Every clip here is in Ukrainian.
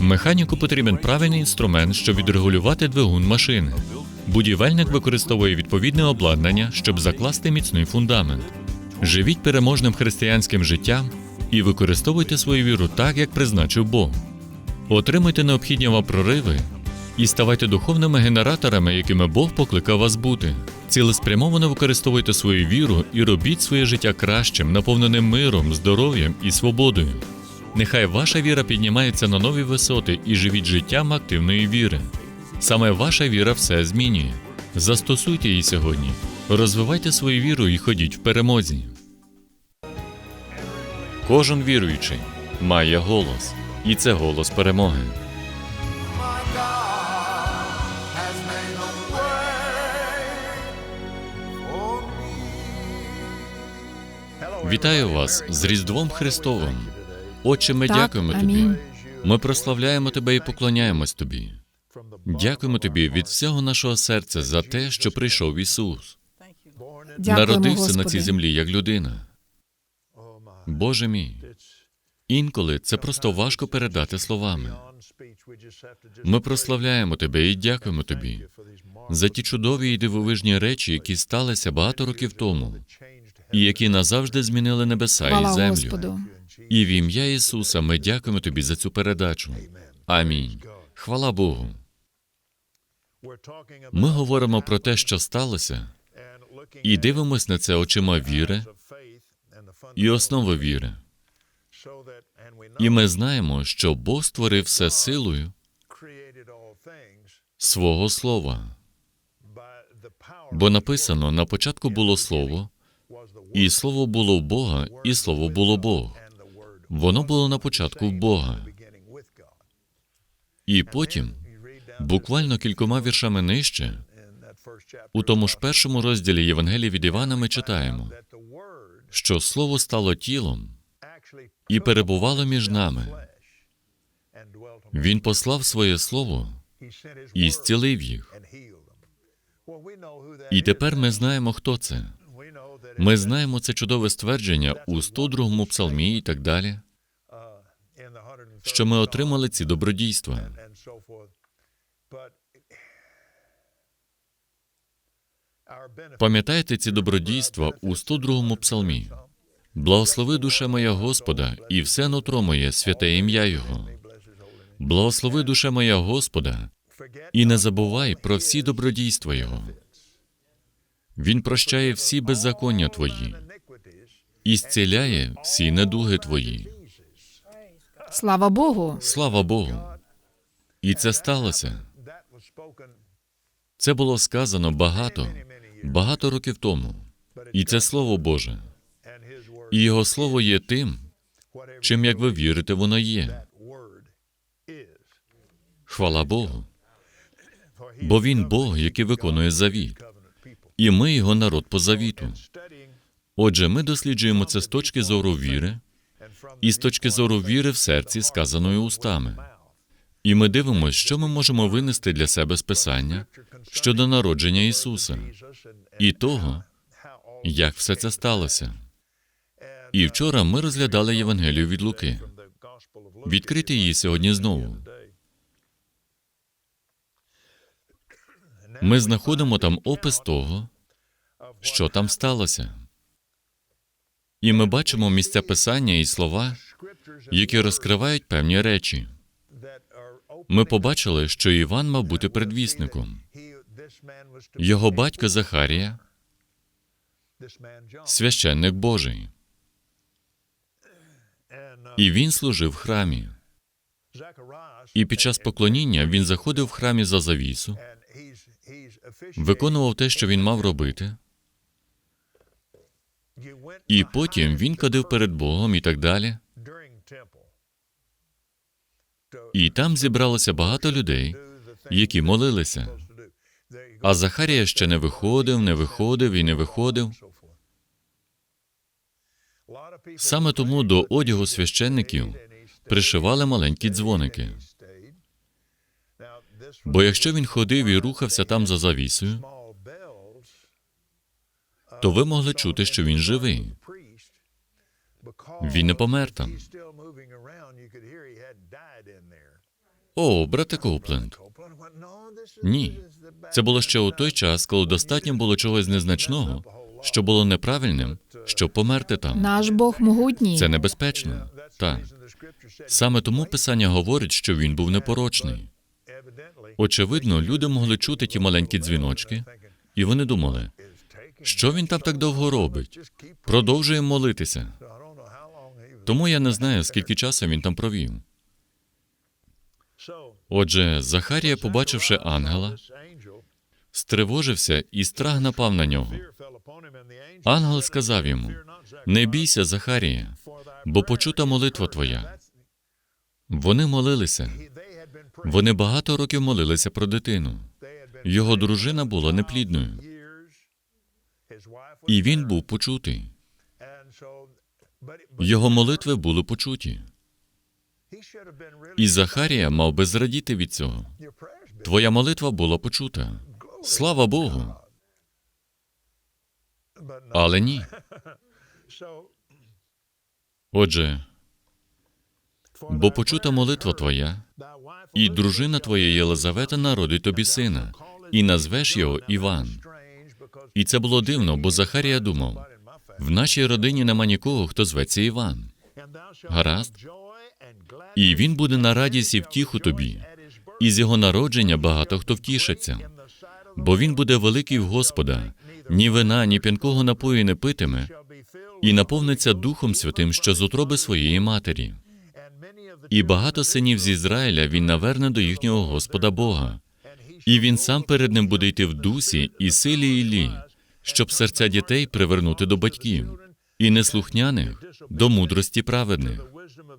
Механіку потрібен правильний інструмент, щоб відрегулювати двигун машини. Будівельник використовує відповідне обладнання, щоб закласти міцний фундамент. Живіть переможним християнським життям і використовуйте свою віру так, як призначив Бог. Отримуйте необхідні вам прориви і ставайте духовними генераторами, якими Бог покликав вас бути. Цілеспрямовано використовуйте свою віру і робіть своє життя кращим, наповненим миром, здоров'ям і свободою. Нехай ваша віра піднімається на нові висоти і живіть життям активної віри. Саме ваша віра все змінює. Застосуйте її сьогодні. Розвивайте свою віру і ходіть в перемозі. Кожен віруючий має голос, і це голос перемоги. Вітаю вас з Різдвом Христовим. Отче, ми Так, дякуємо амінь. тобі. Ми прославляємо тебе і поклоняємось тобі. Дякуємо тобі від всього нашого серця за те, що прийшов Ісус. Дякуємо, Народився Господи. на цій землі як людина. Боже мій, інколи це просто важко передати словами. Ми прославляємо тебе і дякуємо тобі за ті чудові і дивовижні речі, які сталися багато років тому, і які назавжди змінили небеса і землю. Господу. І в ім'я Ісуса ми дякуємо тобі за цю передачу. Амінь. Хвала Богу. Ми говоримо про те, що сталося, і дивимось на це очима віри і основи віри. І ми знаємо, що Бог створив все силою свого слова. Бо написано: на початку було слово, і слово було Бога, і слово було Бог. Воно було на початку в Бога. І потім, буквально кількома віршами нижче, у тому ж першому розділі Євангелії від Івана ми читаємо, що слово стало тілом і перебувало між нами. Він послав своє слово і зцілив їх. І тепер ми знаємо, хто це. Ми знаємо це чудове ствердження у 102-му псалмі і так далі, що ми отримали ці добродійства. Пам'ятаєте ці добродійства у 102-му псалмі? Благослови душа моя Господа, і все нутро моє, святе ім'я Його. Благослови душа моя Господа, і не забувай про всі добродійства Його. Він прощає всі беззаконня твої і зціляє всі недуги твої. Слава Богу. Слава Богу! І це сталося. Це було сказано багато, багато років тому. І це Слово Боже. І Його Слово є тим, чим, як ви вірите, воно є. Хвала Богу. Бо Він Бог, який виконує завіт. І ми його народ по завіту. Отже, ми досліджуємо це з точки зору віри і з точки зору віри в серці, сказаної устами. І ми дивимося, що ми можемо винести для себе з Писання щодо народження Ісуса і того, як все це сталося. І вчора ми розглядали Євангелію від Луки. Відкрити її сьогодні знову. Ми знаходимо там опис того, що там сталося. І ми бачимо місця писання і слова, які розкривають певні речі. Ми побачили, що Іван мав бути предвісником. Його батько Захарія, священник Божий, і він служив в храмі. І під час поклоніння він заходив в храмі за завісу, виконував те, що він мав робити, і потім він кадив перед Богом і так далі. І там зібралося багато людей, які молилися. А Захарія ще не виходив, не виходив і не виходив. Саме тому до одягу священників пришивали маленькі дзвоники. Бо якщо він ходив і рухався там за завісою, то ви могли чути, що він живий. Він не помер там. О, брате Коупленд. Ні. Це було ще у той час, коли достатньо було чогось незначного, що було неправильним, щоб померти там. Наш Бог могутній. Це небезпечно. Так. Саме тому писання говорить, що він був непорочний. Очевидно, люди могли чути ті маленькі дзвіночки, і вони думали, що він там так довго робить? Продовжуємо молитися. Тому я не знаю, скільки часу він там провів. Отже, Захарія, побачивши ангела, стривожився і страх напав на нього. Ангел сказав йому: Не бійся, Захарія, бо почута молитва твоя. Вони молилися. Вони багато років молилися про дитину. Його дружина була неплідною, і він був почутий. Його молитви були почуті. І Захарія мав би зрадіти від цього. Твоя молитва була почута. Слава Богу. Але ні. Отже, бо почута молитва твоя, і дружина твоя Єлизавета народить тобі сина, і назвеш його Іван. І це було дивно, бо Захарія думав: в нашій родині нема нікого, хто зветься Іван. Гаразд. І він буде на радість і втіху тобі, і з його народження багато хто втішиться. Бо він буде великий в Господа, ні вина, ні п'янкого напою не питиме, і наповниться Духом Святим, що з утроби своєї матері. І багато синів з Ізраїля він наверне до їхнього Господа Бога, і він сам перед ним буде йти в дусі і силі Іллі, щоб серця дітей привернути до батьків, і неслухняних до мудрості праведних,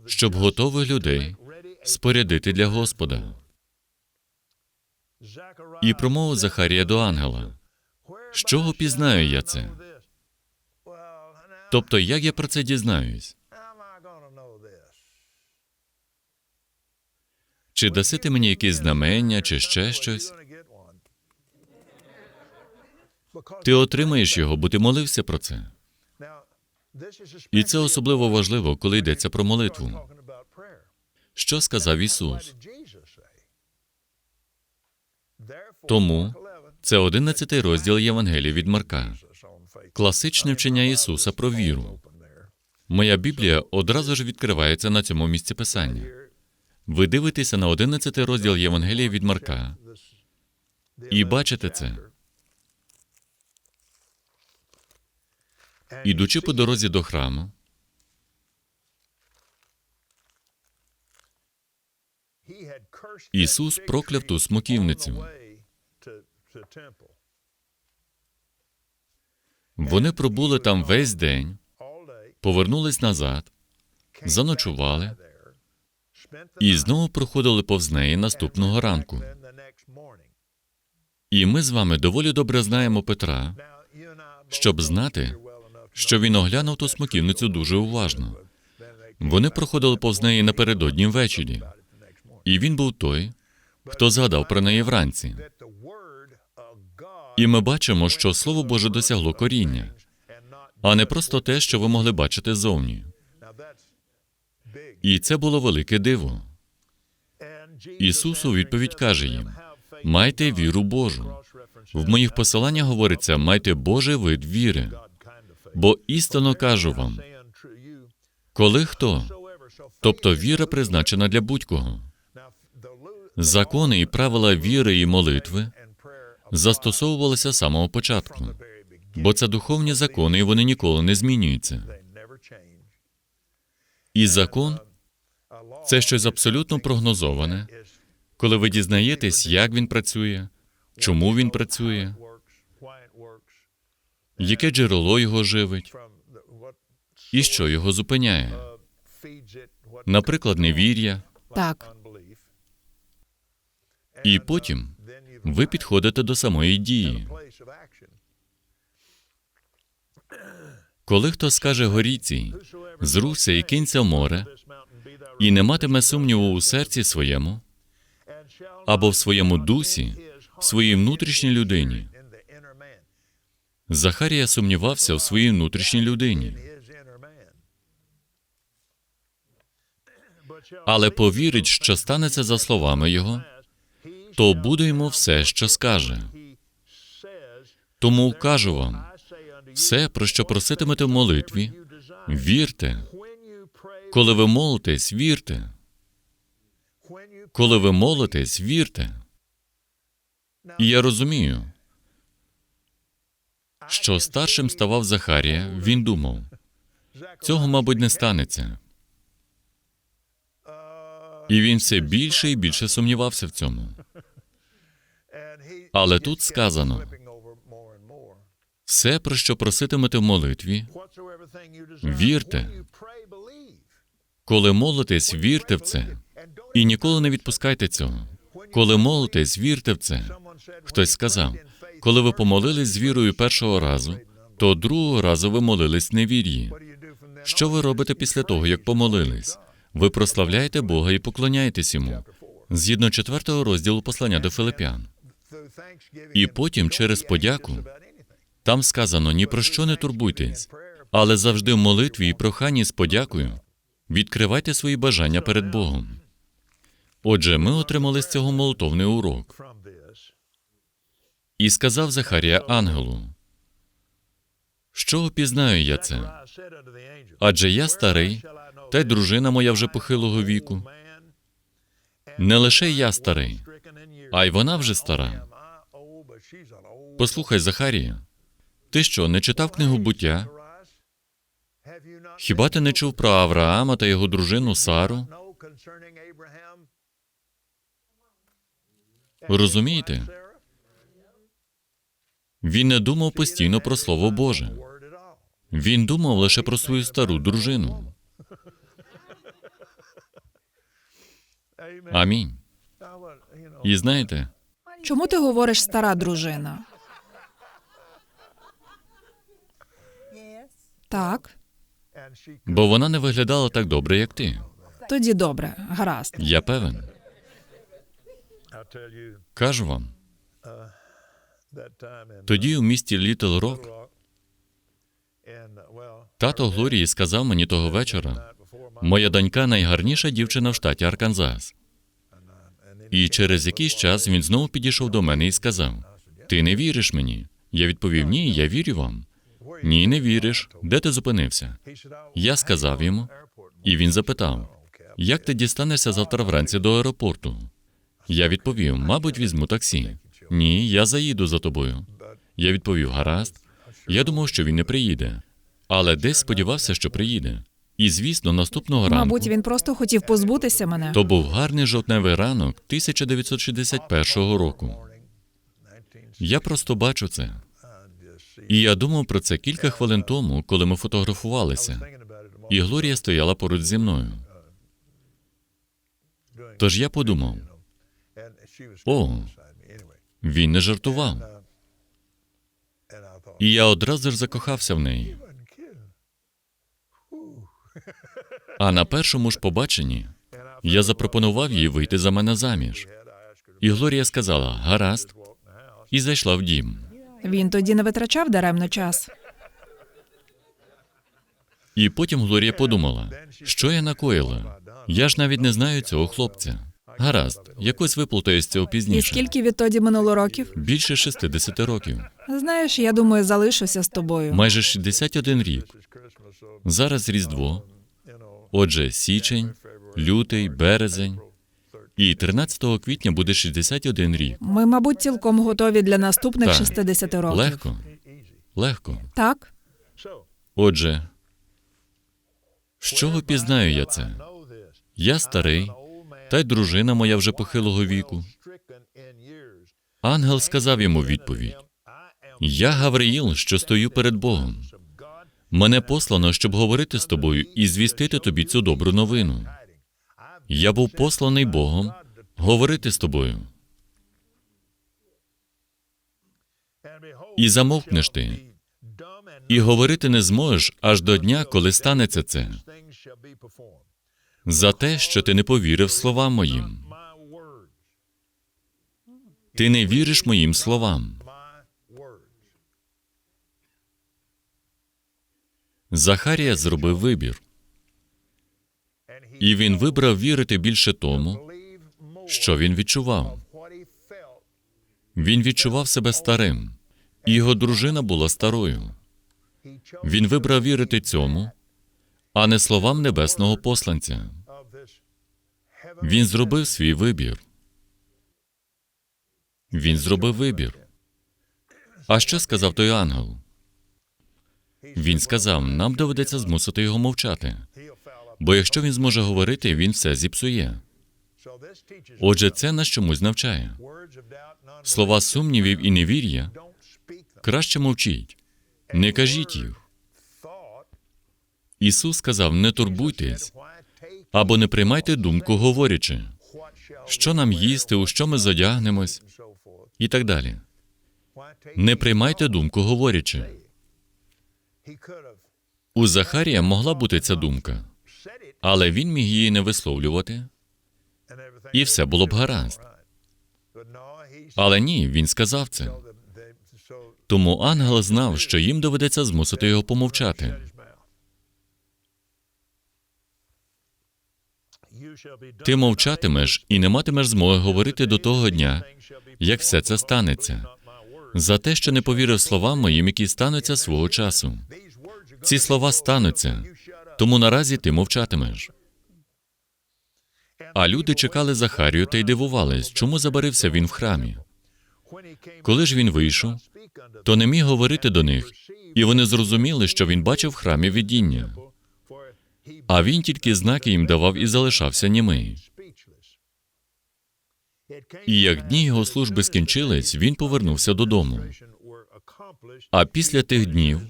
щоб готових людей спорядити для Господа. І промовив Захарія до ангела. З чого пізнаю я це? Тобто, як я про це дізнаюсь? Чи даси ти мені якісь знамення, чи ще щось? Ти отримаєш його, бо ти молився про це. І це особливо важливо, коли йдеться про молитву. Що сказав Ісус? Тому це 11 розділ Євангелія від Марка. Класичне вчення Ісуса про віру. Моя Біблія одразу ж відкривається на цьому місці писання. Ви дивитеся на 11 розділ Євангелія від Марка і бачите це. Ідучи по дорозі до храму, Ісус прокляв ту смоківницю. вони пробули там весь день, повернулись назад, заночували і знову проходили повз неї наступного ранку. І ми з вами доволі добре знаємо Петра, щоб знати, що він оглянув ту смоківницю дуже уважно. Вони проходили повз неї напередодні ввечері, і він був той, хто згадав про неї вранці. І ми бачимо, що Слово Боже досягло коріння, а не просто те, що ви могли бачити зовні. І це було велике диво. Ісус у відповідь каже їм: Майте віру Божу. В моїх посиланнях говориться, майте Божий вид віри. Бо істинно кажу вам, коли хто, тобто віра призначена для будь-кого. Закони і правила віри і молитви застосовувалися з самого початку, бо це духовні закони, і вони ніколи не змінюються. І закон це щось абсолютно прогнозоване, коли ви дізнаєтесь, як він працює, чому він працює, яке джерело його живить і що його зупиняє. Наприклад, невір'я, Так, і потім ви підходите до самої дії. Коли хто скаже горіці, зруся і кинься в море, і не матиме сумніву у серці своєму або в своєму дусі, в своїй внутрішній людині. Захарія сумнівався в своїй внутрішній людині. але повірить, що станеться за словами його, то буде йому все, що скаже. Тому кажу вам, все, про що проситимете в молитві, вірте. Коли ви молитесь, вірте. Коли ви молитесь, вірте. І я розумію, що старшим ставав Захарія, він думав, цього, мабуть, не станеться. І він все більше і більше сумнівався в цьому. Але тут сказано, Все, про що проситимете в молитві, вірте. Коли молитесь, вірте в це. І ніколи не відпускайте цього. Коли молитесь, вірте в це. Хтось сказав, коли ви помолились з вірою першого разу, то другого разу ви молились невір'ї. Що ви робите після того, як помолились? Ви прославляєте Бога і поклоняєтесь йому. Згідно четвертого розділу послання до Филипян. І потім через подяку Там сказано ні про що не турбуйтесь, але завжди в молитві і проханні з подякою відкривайте свої бажання перед Богом. Отже, ми отримали з цього молитовний урок. І сказав Захарія ангелу: Що опізнаю я це? Адже я старий, та й дружина моя вже похилого віку. Не лише я старий, а й вона вже стара. Послухай, Захарія, ти що, не читав книгу буття? Хіба ти не чув про Авраама та його дружину Сару? Розумієте? Він не думав постійно про Слово Боже. Він думав лише про свою стару дружину. Амінь. І знаєте, Чому ти говориш стара дружина? Так, бо вона не виглядала так добре, як ти. тоді добре, гаразд. Я певен. Кажу вам, тоді у місті Літл Рок тато Глорії сказав мені того вечора: моя донька найгарніша дівчина в штаті Арканзас. І через якийсь час він знову підійшов до мене і сказав: Ти не віриш мені? Я відповів: Ні, я вірю вам. Ні, не віриш. Де ти зупинився? Я сказав йому, і він запитав: Як ти дістанешся завтра вранці до аеропорту? Я відповів: Мабуть, візьму таксі. Ні, я заїду за тобою. Я відповів: Гаразд. Я думав, що він не приїде, але десь сподівався, що приїде. І звісно, наступного ранку Мабуть, він просто хотів позбутися мене. то був гарний жовтневий ранок 1961 року. Я просто бачу це. І я думав про це кілька хвилин тому, коли ми фотографувалися, і Глорія стояла поруч зі мною. Тож я подумав, О, він не жартував. І я одразу ж закохався в неї. А на першому ж побаченні я запропонував їй вийти за мене заміж. І Глорія сказала гаразд, і зайшла в дім. Він тоді не витрачав даремно час. І потім Глорія подумала, що я накоїла. Я ж навіть не знаю цього хлопця. Гаразд, якось виплутаю з цього пізніше. І скільки відтоді минуло років? Більше 60 років, Знаєш, я думаю, залишуся з тобою. майже 61 рік. Зараз Різдво. Отже, січень, лютий, березень. І 13 квітня буде 61 рік. Ми, мабуть, цілком готові для наступних Так. 60 років. Легко. Легко. Так, Отже, з чого пізнаю я це? Я старий, та й дружина моя вже похилого віку. Ангел сказав йому відповідь: Я Гавриїл, що стою перед Богом. Мене послано, щоб говорити з тобою і звістити тобі цю добру новину. Я був посланий Богом говорити з тобою. І замовкнеш ти, І говорити не зможеш аж до дня, коли станеться це, за те, що ти не повірив словам моїм. Ти не віриш моїм словам. Захарія зробив вибір. І він вибрав вірити більше тому, що він відчував. Він відчував себе старим, і його дружина була старою. Він вибрав вірити цьому, а не словам небесного посланця. Він зробив свій вибір. Він зробив вибір. А що сказав той ангел? Він сказав: нам доведеться змусити його мовчати. Бо якщо він зможе говорити, він все зіпсує. Отже, це нас чомусь навчає. Слова сумнівів і невір'я краще мовчіть, не кажіть їх. Ісус сказав: не турбуйтесь або не приймайте думку, говорячи, що нам їсти, у що ми задягнемось, і так далі. Не приймайте думку, говорячи. У Захарія могла бути ця думка, але він міг її не висловлювати, і все було б гаразд. Але ні, він сказав це. Тому ангел знав, що їм доведеться змусити його помовчати. Ти мовчатимеш і не матимеш змоги говорити до того дня, як все це станеться, за те, що не повірив словам моїм, які стануться свого часу. Ці слова стануться, тому наразі ти мовчатимеш. А люди чекали Захарію та й дивувались, чому забарився він в храмі. Коли ж він вийшов, то не міг говорити до них, і вони зрозуміли, що він бачив в храмі видіння. А він тільки знаки їм давав і залишався німий. І як дні його служби скінчились, він повернувся додому. А після тих днів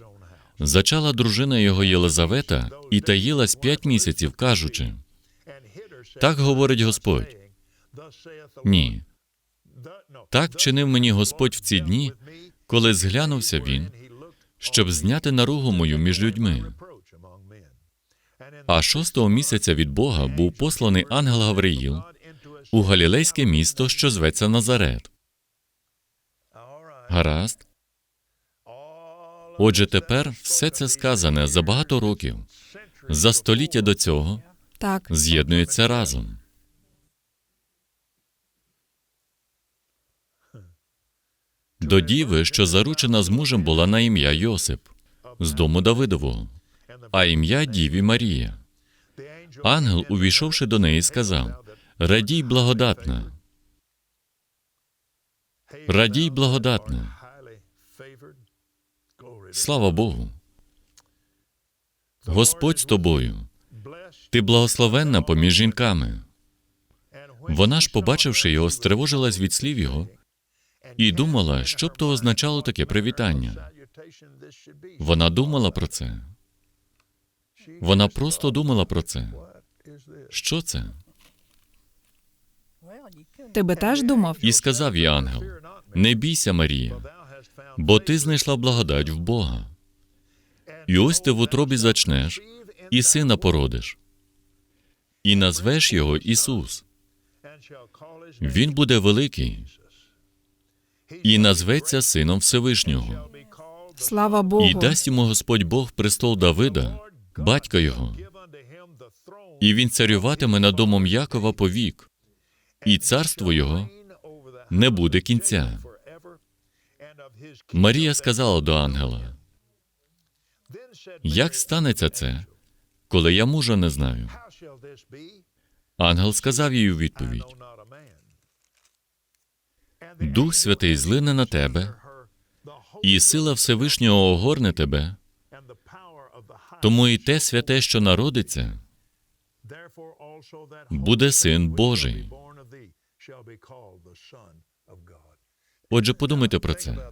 зачала дружина його Єлизавета і таїлась п'ять місяців, кажучи: так говорить Господь. Ні, так вчинив мені Господь в ці дні, коли зглянувся він, щоб зняти наругу мою між людьми. А шостого місяця від Бога був посланий ангел Гавриїл у галілейське місто, що зветься Назарет. Гаразд. Отже, тепер все це сказане за багато років, за століття до цього Так, з'єднується разом. До діви, що заручена з мужем була на ім'я Йосип з дому Давидового, а ім'я Діві Марія. Ангел, увійшовши до неї, сказав: Радій, благодатна, радій, благодатна. Слава Богу. Господь з тобою. Ти благословенна поміж жінками. Вона ж, побачивши його, стривожилась від слів його і думала, що б то означало таке привітання. Вона думала про це. Вона просто думала про це. Що це? ти би теж думав? І сказав їй ангел: Не бійся, Марія, бо ти знайшла благодать в Бога. І ось ти в утробі зачнеш, і сина породиш, і назвеш його Ісус. Він буде великий і назветься сином Всевишнього, Слава Богу. і дасть йому Господь Бог престол Давида, батька його, і він царюватиме над домом Якова повік, і царство його не буде кінця. Марія сказала до ангела: Як станеться це, коли я мужа не знаю? Ангел сказав їй у відповідь: Дух Святий злине на тебе, і сила Всевишнього огорне тебе, тому і те святе, що народиться, буде син Божий. Отже, подумайте про це.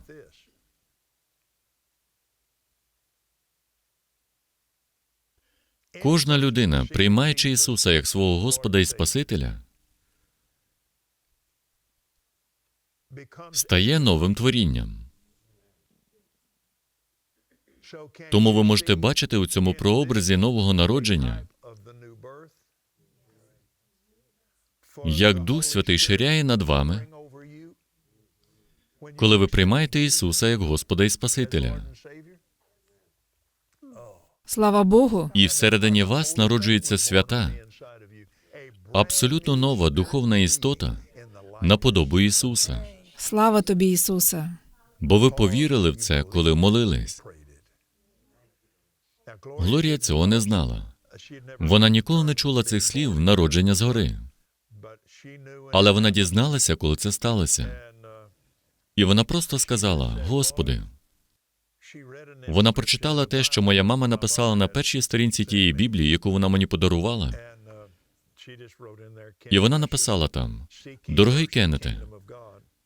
Кожна людина, приймаючи Ісуса як свого Господа і Спасителя, стає новим творінням. Тому ви можете бачити у цьому прообразі нового народження, як Дух Святий ширяє над вами, коли ви приймаєте Ісуса як Господа і Спасителя. Слава Богу. І всередині вас народжується свята, абсолютно нова духовна істота на подобу Ісуса. Слава тобі, Ісусе. Бо ви повірили в це, коли молились. Глорія цього не знала. Вона ніколи не чула цих слів народження згори. Але вона дізналася, коли це сталося. І вона просто сказала: Господи, вона прочитала те, що моя мама написала на першій сторінці тієї Біблії, яку вона мені подарувала. І вона написала там: Дорогий Кеннете,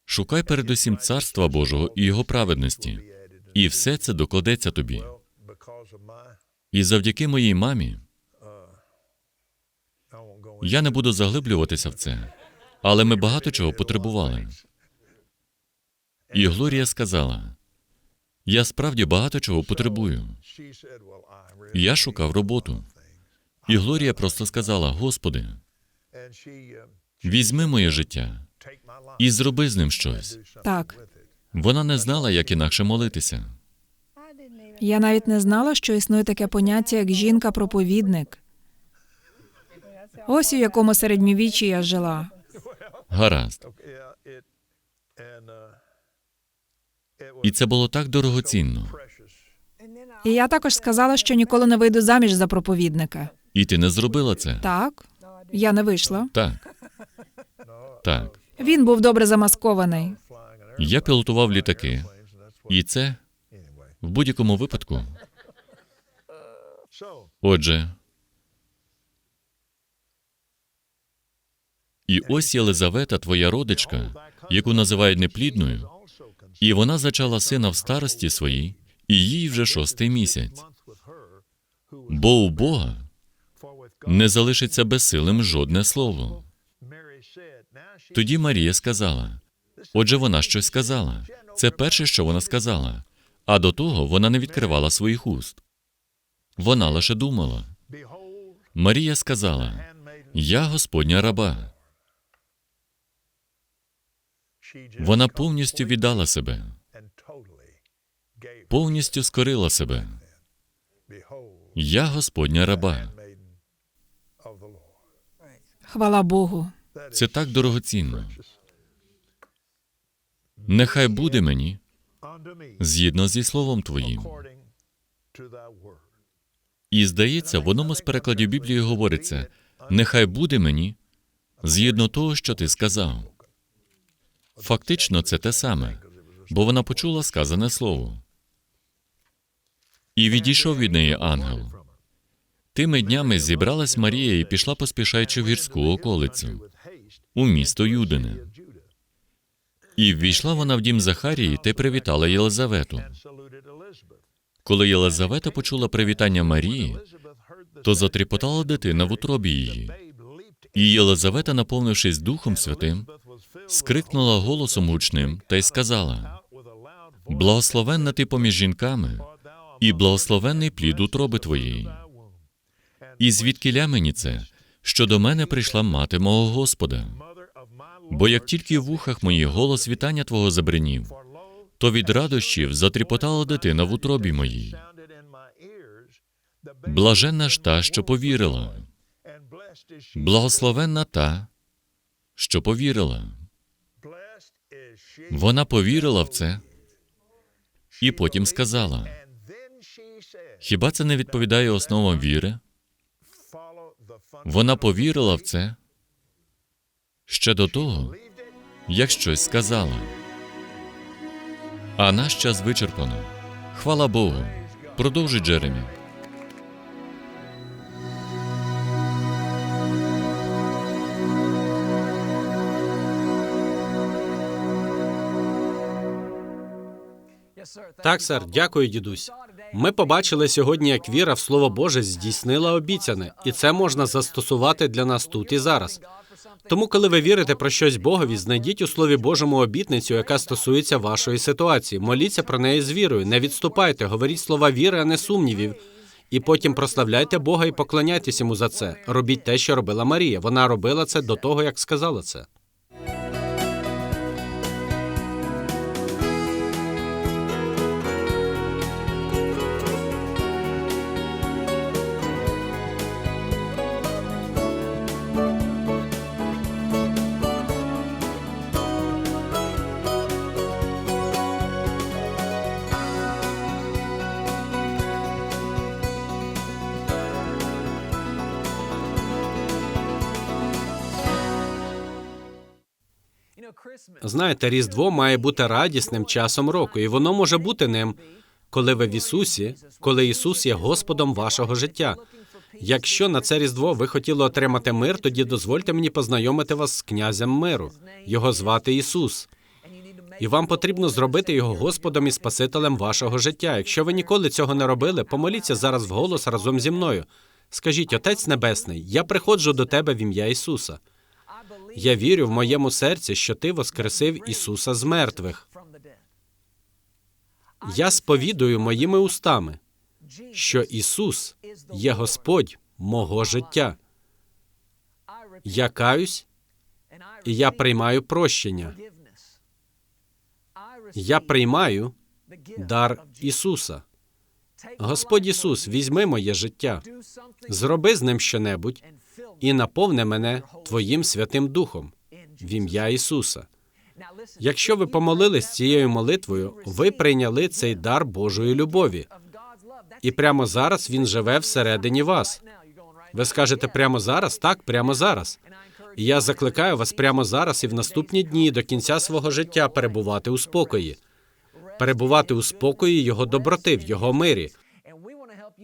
шукай передусім царства Божого і його праведності, і все це докладеться тобі. І завдяки моїй мамі я не буду заглиблюватися в це, але ми багато чого потребували. І Глорія сказала: я справді багато чого потребую. Я шукав роботу. І Глорія просто сказала: Господи, візьми моє життя і зроби з ним щось. Так. Вона не знала, як інакше молитися. Я навіть не знала, що існує таке поняття, як жінка-проповідник. Ось у якому середньовіччі я жила. Гаразд. І це було так дорогоцінно. І я також сказала, що ніколи не вийду заміж за проповідника. І ти не зробила це? Так, я не вийшла. Так. Так. Він був добре замаскований. Я пілотував літаки, і це в будь-якому випадку. Отже. І ось Єлизавета, твоя родичка, яку називають неплідною, і вона зачала сина в старості своїй, і їй вже шостий місяць. Бо у Бога не залишиться безсилим жодне слово. Тоді Марія сказала: отже, вона щось сказала. Це перше, що вона сказала. А до того вона не відкривала своїх уст. Вона лише думала. Марія сказала: Я Господня раба. Вона повністю віддала себе, повністю скорила себе. Я Господня раба. Хвала Богу. Це так дорогоцінно. Нехай буде мені згідно зі словом твоїм. І здається, в одному з перекладів Біблії говориться: нехай буде мені згідно того, що ти сказав. Фактично, це те саме, бо вона почула сказане слово. І відійшов від неї ангел. Тими днями зібралась Марія і пішла, поспішаючи в гірську околицю, у місто Юдине. І ввійшла вона в дім Захарії та привітала Єлизавету. Коли Єлизавета почула привітання Марії, то затріпотала дитина в утробі її. І Єлизавета, наповнившись Духом Святим, скрикнула голосом гучним та й сказала: Благословенна ти поміж жінками, і благословенний плід утроби твоєї. І звідкиля мені це, що до мене прийшла мати мого Господа? Бо як тільки в вухах моїх голос вітання твого забринів, то від радощів затріпотала дитина в утробі моїй. Блаженна ж та, що повірила, благословенна та, що повірила. Вона повірила в це і потім сказала: Хіба це не відповідає основам віри? Вона повірила в це ще до того, як щось сказала. А наш час вичерпано. Хвала Богу. Продовжуй Джеремі. Так, сер, дякую, дідусь. Ми побачили сьогодні, як віра в Слово Боже здійснила обіцяне, і це можна застосувати для нас тут і зараз. Тому, коли ви вірите про щось Богові, знайдіть у Слові Божому обітницю, яка стосується вашої ситуації. Моліться про неї з вірою, не відступайте, говоріть слова віри, а не сумнівів. І потім прославляйте Бога і поклоняйтесь йому за це. Робіть те, що робила Марія. Вона робила це до того, як сказала це. Знаєте, Різдво має бути радісним часом року, і воно може бути ним, коли ви в Ісусі, коли Ісус є Господом вашого життя. Якщо на це Різдво ви хотіли отримати мир, тоді дозвольте мені познайомити вас з князем миру. Його звати Ісус. І вам потрібно зробити його Господом і Спасителем вашого життя. Якщо ви ніколи цього не робили, помоліться зараз вголос разом зі мною. Скажіть, Отець Небесний, я приходжу до тебе в ім'я Ісуса. Я вірю в моєму серці, що ти воскресив Ісуса з мертвих. Я сповідую моїми устами, що Ісус є Господь мого життя. Я каюсь і я приймаю прощення. Я приймаю дар Ісуса. Господь Ісус, візьми моє життя, зроби з ним щонебудь і наповни мене Твоїм Святим Духом в ім'я Ісуса. Якщо ви помолились цією молитвою, ви прийняли цей дар Божої любові, і прямо зараз він живе всередині вас. Ви скажете прямо зараз? Так, прямо зараз. І я закликаю вас прямо зараз і в наступні дні до кінця свого життя перебувати у спокої, перебувати у спокої Його доброти, в Його мирі.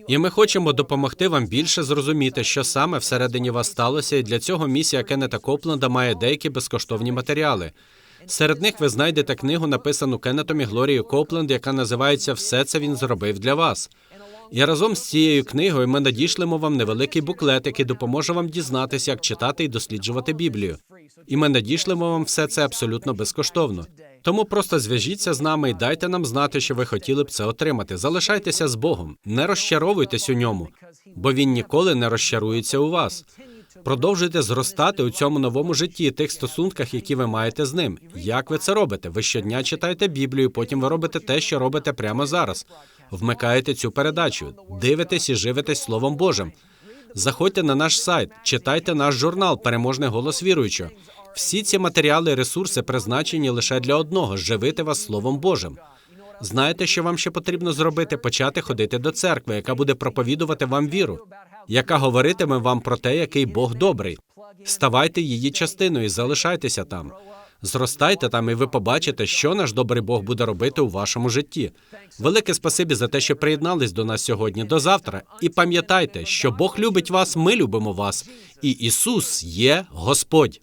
І ми хочемо допомогти вам більше зрозуміти, що саме всередині вас сталося, і для цього місія Кеннета Копленда має деякі безкоштовні матеріали. Серед них ви знайдете книгу, написану Кеннетом і Глорією Копленд, яка називається Все це він зробив для вас. І разом з цією книгою ми надішлемо вам невеликий буклет, який допоможе вам дізнатися, як читати і досліджувати Біблію. І ми надішлемо вам все це абсолютно безкоштовно. Тому просто зв'яжіться з нами і дайте нам знати, що ви хотіли б це отримати. Залишайтеся з Богом, не розчаровуйтесь у ньому, бо він ніколи не розчарується у вас. Продовжуйте зростати у цьому новому житті, тих стосунках, які ви маєте з ним. Як ви це робите? Ви щодня читаєте Біблію, потім ви робите те, що робите прямо зараз. Вмикаєте цю передачу, дивитесь і живитесь Словом Божим. Заходьте на наш сайт, читайте наш журнал Переможний голос віруючого. Всі ці матеріали і ресурси призначені лише для одного живити вас Словом Божим. Знаєте, що вам ще потрібно зробити? Почати ходити до церкви, яка буде проповідувати вам віру, яка говоритиме вам про те, який Бог добрий. Ставайте її частиною, залишайтеся там. Зростайте там, і ви побачите, що наш добрий Бог буде робити у вашому житті. Велике спасибі за те, що приєднались до нас сьогодні. До завтра. І пам'ятайте, що Бог любить вас, ми любимо вас, і Ісус є Господь.